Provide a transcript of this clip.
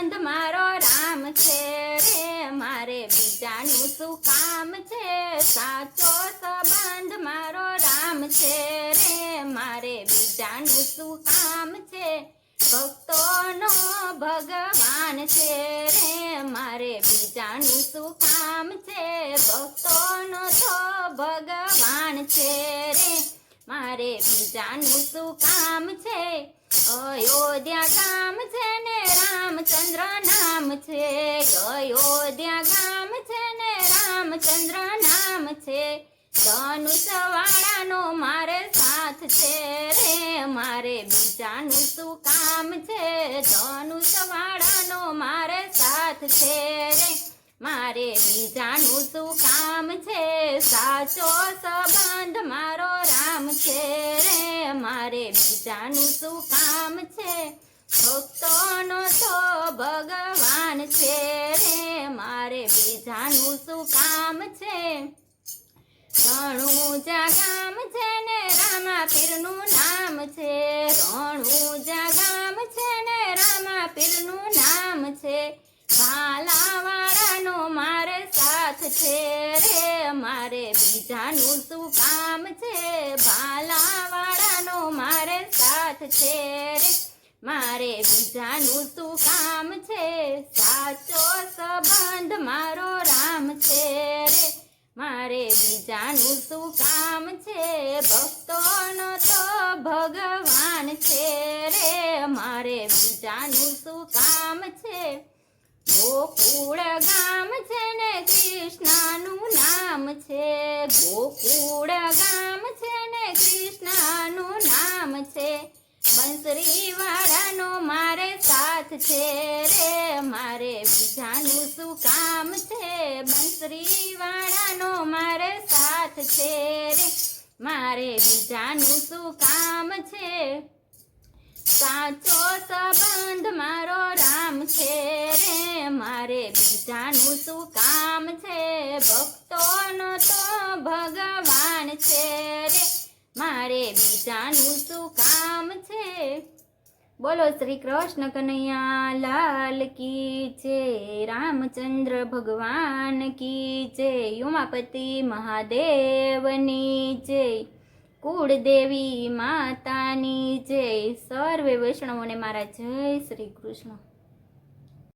સંબંધ મારો રામ છે રે, મારે બીજાનું શું કામ છે? સાચો સંબંધ મારો રામ છે રે, મારે બીજાનું શું કામ છે? ભક્તોનો ભગવાન છે રે, મારે બીજાનું શું કામ છે? ભક્તોનો તો ભગવાન છે રે, મારે બીજાનું શું કામ છે? અયોધ્યા કામ છે ને નામ છે અયોધ્યા ગામ છે ને રામચંદ્ર નામ છે. ધનુષવાળાનો મારે સાથ છે રે, મારે બીજાનું શું કામ છે? ધનુષવાળાનો મારે સાથ છે રે, મારે બીજાનું શું કામ છે? સાચો સંબંધ મારો રામ છે રે, મારે બીજાનું શું કામ છે? ભક્તોનો તો ભગવાન છે રે, મારે બીજાનું શું કામ છે? રણુજા ગામ છે ને રામા પીરનું નામ છે. રણુજા ગામ છે ને રામા પીરનું નામ છે. ભાલાવાળાનો મારે સાથ છે રે, મારે બીજાનું શું કામ છે? ભાલાવાળાનો મારે સાથ છે રે. મારે બીજાનું શું કામ છે? સાચો સંબંધ મારો રામ છે રે. મારે બીજાનું શું કામ છે? ભક્તોનો તો ભગવાન છે રે. મારે બીજાનું શું કામ છે? ગોકુળ ગામ છે ને કૃષ્ણનું નામ છે. ગોકુળ ગામ છે ને બંસરી વાળાનો મારે સાથ છે રે, મારે બીજાનું શું કામ છે? બંસરી વાળાનો મારે સાથ છે રે, મારે બીજાનું શું કામ છે? સાચો સંબંધ મારો રામ છે રે, મારે બીજાનું શું કામ છે? ભક્તોનો મારે શું કામ છે? બોલો શ્રી કૃષ્ણ કનૈયા, લાલ કી છે, રામચંદ્ર ભગવાન કી છે, ઉમાપતિ મહાદેવની જય કુળદેવી માતાની જય સર્વે વૈષ્ણવોને મારા જય શ્રી કૃષ્ણ.